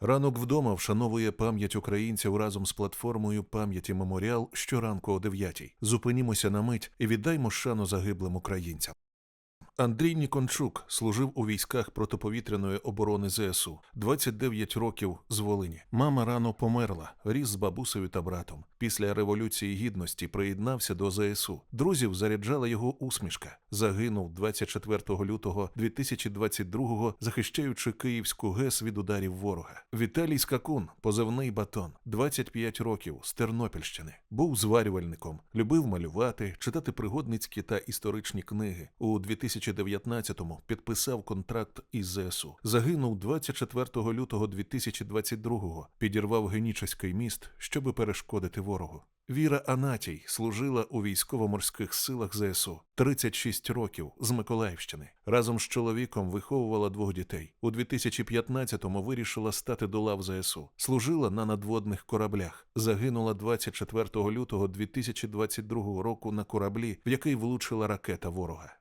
Ранок вдома вшановує пам'ять українців разом з платформою пам'яті Меморіал щоранку о 9 Зупинімося на мить і віддаймо шану загиблим українцям. Андрій Нікончук служив у військах протиповітряної оборони ЗСУ 29 років з Волині. Мама рано померла, ріс з бабусею та братом. Після революції гідності приєднався до ЗСУ. Друзів заряджала його усмішка. Загинув 24 лютого 2022-го, захищаючи Київську ГЕС від ударів ворога. Віталій Скакун, позивний батон, 25 років з Тернопільщини. Був зварювальником, любив малювати, читати пригодницькі та історичні книги. У 2019-му підписав контракт із ЗСУ. Загинув 24 лютого 2022-го, підірвав Генічеський міст, щоби перешкодити ворогу. Віра Анатій служила у військово-морських силах ЗСУ 36 років з Миколаївщини. Разом з чоловіком виховувала двох дітей. У 2015-му вирішила стати до лав ЗСУ. Служила на надводних кораблях. Загинула 24 лютого 2022 року на кораблі, в який влучила ракета ворога.